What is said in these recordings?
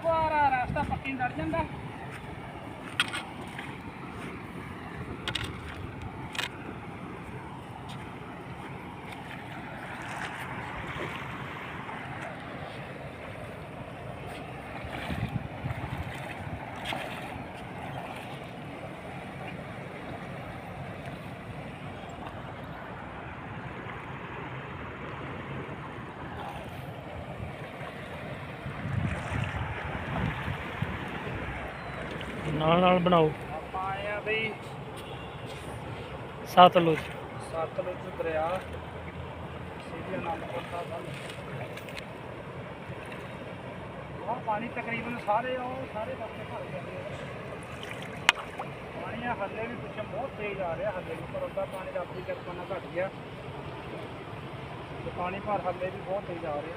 Guarara sta facendo azienda ਨਾਲ ਨਾਲ ਬਣਾਓ। ਆਪਾਂ ਆਏ ਆ ਬਈ ਸਤਲੁਜ ਸਤਲੁਜ ਦਰਿਆ ਸ੍ਰੀ ਅਨੰਦਪੁਰ ਸਾਹਿਬ ਉਹ ਪਾਣੀ ਤਕਰੀਬਨ ਸਾਰੇ, ਉਹ ਸਾਰੇ ਪਾਸੇ ਭਰ ਗਿਆ ਪਾਣੀ ਆ ਹੱਲੇ ਵੀ ਪਿੱਛੇ ਬਹੁਤ ਤੇਜ਼ ਆ ਰਿਹਾ, ਹੱਲੇ ਵੀ ਪਰ ਉਹਦਾ ਪਾਣੀ ਰੱਬ ਦੀ ਕਿਰਪਾ ਨਾਲ ਘਟ ਗਿਆ। ਤੇ ਪਾਣੀ ਭਰ ਹੱਲੇ ਵੀ ਬਹੁਤ ਤੇਜ਼ ਆ ਰਿਹਾ।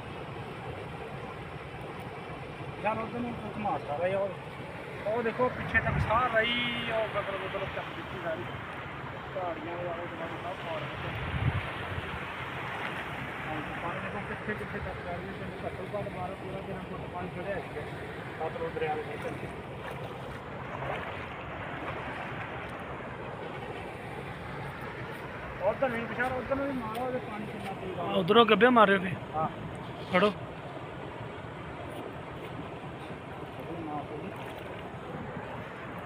ਜਾਂ ਉਧਰ ਨੂੰ ਘੁਮਾ ਸਾਰਾ ਹੀ ਉਹ ਉਹ ਦੇਖੋ ਪਿੱਛੇ ਤੱਕ ਸਾਰਾ ਹੀ ਉਹ ਬਦਲ ਬਦਲ ਚੱਕ ਦਿੱਤੀ ਸਾਰੀ। ਪਹਾੜੀਆਂ ਦੇ ਆਲੇ ਦੁਆਲੇ ਸਭ ਪਹਾੜ ਵਿੱਚ ਹਾਂਜੀ, ਪਾਣੀ ਦੇਖੋ ਕਿੱਥੇ ਕਿੱਥੇ ਤੱਕ ਜਾ ਰਹੀ ਹੈ ਤੇ ਘੱਟੋ ਘੱਟ 12 13 ਦਿਨਾਂ ਫੁੱਟ ਪਾਣੀ ਚੜਿਆ ਹੈ ਸਤਲੁਜ ਦਰਿਆ ਦੇ ਵਿੱਚ ਉਧਰ ਨਹੀਂ ਪਿਛਾੜ ਉਧਰ ਨੂੰ ਵੀ ਮਾਰੋ ਉਹਦੇ ਪਾਣੀ ਕਿੰਨਾ ਤੇਜ਼ ਆ ਉਧਰੋਂ ਗੱਬੇ ਮਾਰਿਓ ਫੇ ਹਾਂ। ਫੜੋ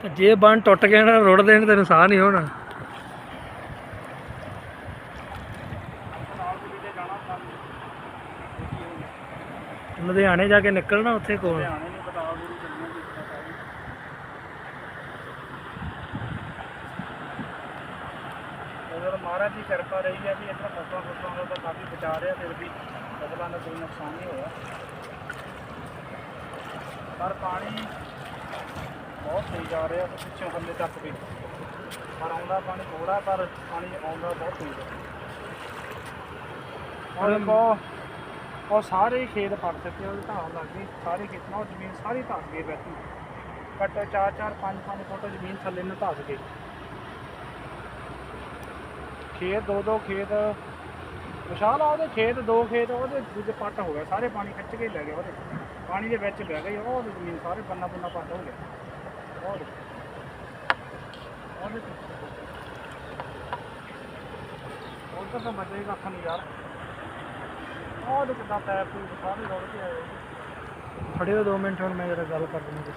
ਤੇ ਜੇ ਬੰਨ ਟੁੱਟ ਗਿਆ ਨਾ, ਰੁੜ ਦੇਣ ਤੈਨੂੰ ਸਾਹ ਨਹੀਂ ਹੋਣਾ। ਲੁਧਿਆਣੇ ਜਾ ਕੇ ਨਿਕਲਣਾ ਉੱਥੇ ਕੋਲ। ਮਹਾਰਾਜ ਦੀ ਕਿਰਪਾ ਰਹੀ ਹੈ ਵੀ ਇੱਧਰ ਫਸਲਾਂ ਫਸਲਾਂ ਦਾ ਕਾਫੀ ਬਚਾ ਰਿਹਾ, ਫਿਰ ਵੀ ਫਸਲਾਂ ਦਾ ਕੋਈ ਨੁਕਸਾਨ ਨਹੀਂ ਹੋਇਆ। ਪਰ ਪਾਣੀ ਬਹੁਤ ਤੇਜ਼ ਆ ਰਿਹਾ, ਤੇ ਪਿੱਛੋਂ ਹੱਲੇ ਤੱਕ ਵੀ। ਪਰ ਆਉਂਦਾ ਪਾਣੀ ਥੋੜਾ ਪਰ ਪਾਣੀ ਆਉਂਦਾ ਬਹੁਤ ਤੇਜ਼ ਹੈ ਔਰ ਦੇਖੋ ਉਹ ਸਾਰੇ ਖੇਤ ਪੱਟ ਚੁੱਕੇ ਉਹਦੇ ਢਾਹ ਲੱਗ ਗਈ। ਸਾਰੇ ਖੇਤਾਂ ਉਹ ਜ਼ਮੀਨ ਸਾਰੀ ਧੱਸ ਗਈ ਬੈਠੀ। ਘੱਟ 4 4 5 5 ਫੁੱਟ ਜ਼ਮੀਨ ਥੱਲੇ ਨੂੰ ਧੱਸ ਗਈ। ਖੇਤ ਦੋ ਦੋ ਖੇਤ। ਵਿਸ਼ਾਲ ਆ ਉਹਦੇ ਖੇਤ, ਦੋ ਖੇਤ, ਉਹਦੇ ਦੂਜੇ ਪੱਟ ਹੋ ਗਏ। ਸਾਰੇ ਪਾਣੀ ਖਿੱਚ ਕੇ ਲੈ ਗਿਆ ਉਹਦੇ। ਪਾਣੀ ਦੇ ਵਿੱਚ ਬਹਿ ਗਈ ਉਹ ਜ਼ਮੀਨ ਸਾਰੇ ਬੰਨਾ ਬੰਨਾ ਪੱਟ ਹੋ ਗਿਆ ਉਹ ਦੇਖੋ। ਉਹਦੇ ਉਹ ਤਾਂ ਬਚੇਗਾ ਅੱਖ ਨਹੀਂ ਯਾਰ ਉਹ ਦੇ ਕਿਦਾਂ ਪੈਪ ਪੂਪ ਸਾਰੇ ਰੋੜ ਕੇ ਆਏ ਫੜਿਓ 2 ਮਿੰਟ ਹੁਣ ਮੈਂ ਜਰਾ ਗੱਲ ਕਰ ਦਿੰਦਾ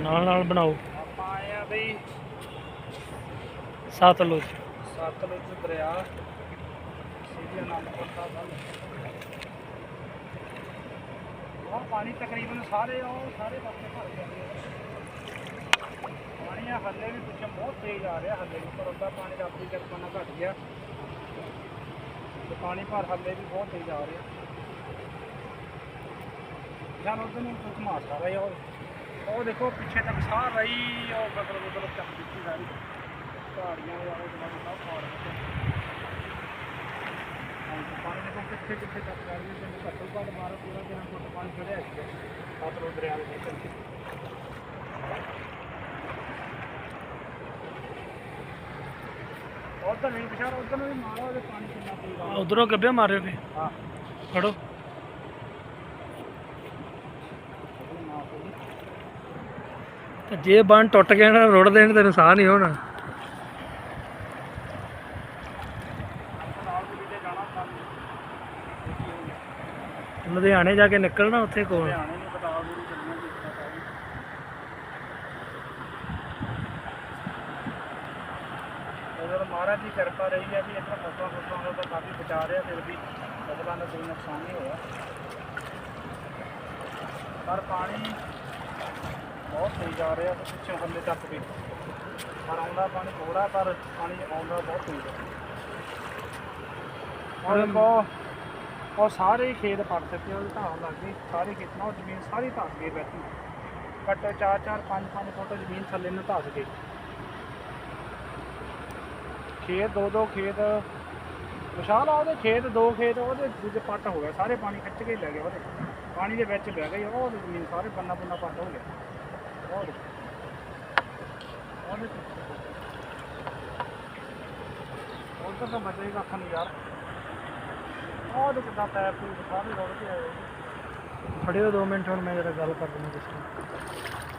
ਨਾਲ ਨਾਲ ਬਣਾਓ। ਆਪਾਂ ਆਏ ਆ ਬਈ ਸਤਲੁਜ ਸਤਲੁਜ ਦਰਿਆ ਸ੍ਰੀ ਅਨੰਦਪੁਰ ਸਾਹਿਬ ਉਹ ਪਾਣੀ ਤਕਰੀਬਨ ਸਾਰੇ ਉਹ ਸਾਰੇ ਪਾਸੇ ਭਰ ਗਿਆ। ਪਾਣੀ ਆ ਹੱਲੇ ਵੀ ਪਿੱਛੇ ਬਹੁਤ ਤੇਜ਼ ਆ ਰਿਹਾ। ਹੱਲੇ ਵੀ ਪਰ ਉਹਦਾ ਪਾਣੀ ਰੱਬ ਦੀ ਕਿਰਪਾ ਨਾਲ ਘਟ ਗਿਆ। ਤੇ ਪਾਣੀ ਭਰ ਹੱਲੇ ਵੀ ਬਹੁਤ ਤੇਜ਼ ਆ ਰਿਹਾ। ਜਾਂ ਉਧਰ ਨੂੰ ਘੁਮਾ ਸਾਰਾ ਹੀ ਉਹ। ਉਹ ਦੇਖੋ ਪਿੱਛੇ ਤੱਕ ਸਾਰਾ ਹੀ ਉਹ ਬਦਲ ਬਦਲ ਚੱਕ ਦਿੱਤੀ ਸਾਰੀ। ਪਹਾੜੀਆਂ ਦੇ ਆਲੇ ਦੁਆਲੇ ਸਭ ਪਹਾੜ ਵਿੱਚ ਹਾਂਜੀ, ਪਾਣੀ ਦੇਖੋ ਕਿੱਥੇ ਕਿੱਥੇ ਤੱਕ ਜਾ ਰਹੀ ਹੈ ਤੇ ਘੱਟੋ ਘੱਟ 12 13 13 ਫੁੱਟ ਪਾਣੀ ਚੜਿਆ ਹੈ ਸਤਲੁਜ ਦਰਿਆ ਦੇ ਵਿੱਚ। ਉਧਰ ਨਹੀਂ ਪਿਛਾੜ ਉਧਰ ਨੂੰ ਵੀ ਮਾਰੋ ਉਹਦੇ ਪਾਣੀ ਕਿੰਨਾ ਤੇਜ਼ ਆ ਉਧਰੋਂ ਗੱਬੇ ਮਾਰਿਓ ਫੇ ਹਾਂ। ਫੜੋ ਤੇ ਜੇ ਬੰਨ ਟੁੱਟ ਗਿਆ ਨਾ, ਰੁੜ ਦੇਣ ਤੈਨੂੰ ਸਾਹ ਨਹੀਂ ਹੋਣਾ। ਲੁਧਿਆਣੇ ਜਾ ਕੇ ਨਿਕਲਣਾ ਉੱਥੇ ਕੋਲ। ਮਹਾਰਾਜ ਦੀ ਕਿਰਪਾ ਰਹੀ ਹੈ ਵੀ ਇੱਧਰ ਫਸਲਾਂ ਫਸਲਾਂ ਦਾ ਕਾਫੀ ਬਚਾ ਰਿਹਾ, ਫਿਰ ਵੀ ਫਸਲਾਂ ਦਾ ਕੋਈ ਨੁਕਸਾਨ ਨਹੀਂ ਹੋਇਆ। ਪਰ ਪਾਣੀ ਬਹੁਤ ਤੇਜ਼ ਜਾ ਰਿਹਾ, ਤੇ ਪਿੱਛੇ ਹੱਲੇ ਤੱਕ ਵੀ। ਪਰ ਆਉਂਦਾ ਪਾਣੀ ਥੋੜਾ ਪਰ ਪਾਣੀ ਆਉਂਦਾ ਬਹੁਤ ਤੇਜ਼ ਹੈ ਔਰ ਦੇਖੋ ਉਹ ਸਾਰੇ ਖੇਤ ਪੱਟ ਦਿੱਤੇ ਉਹ ਢਾਹ ਲੱਗ ਗਈ। ਸਾਰੇ ਖੇਤਾਂ ਉਹ ਜ਼ਮੀਨ ਸਾਰੀ ਧੱਸ ਗਈ ਬੈਠੀ। ਘੱਟੋ 4 4 5 5 ਫੁੱਟ ਜ਼ਮੀਨ ਥੱਲੇ ਨੂੰ ਧੱਸ ਗਈ। ਖੇਤ ਦੋ ਦੋ ਖੇਤ, ਵਿਸ਼ਾਲ ਆ ਉਹਦੇ ਖੇਤ, ਦੋ ਖੇਤ, ਉਹਦੇ ਦੂਜੇ ਪੱਟ ਹੋ ਗਏ। ਸਾਰੇ ਪਾਣੀ ਖਿੱਚ ਕੇ ਲੈ ਗਿਆ ਉਹਦੇ। ਪਾਣੀ ਦੇ ਵਿੱਚ ਬਹਿ ਗਈ ਉਹ ਜ਼ਮੀਨ ਸਾਰੇ ਪੰਨਾ ਬੰਨਾ ਪੱਟ ਹੋ ਗਿਆ। ਉਧਰ ਤਾਂ ਬਚੇ ਹੀ ਕੱਖ ਨਹੀਂ ਯਾਰ ਉਹ ਦੇ ਕਿਦਾਂ ਪੈਪ ਪੂਪ ਸਾਰੇ ਰੁੜ ਕੇ ਆਏ ਖੜੇ ਹੋ 2 ਮਿੰਟ ਹੁਣ ਮੈਂ ਜਰਾ ਗੱਲ ਕਰ ਦਿੰਦਾ ਕਿਸੇ ਨਾਲ।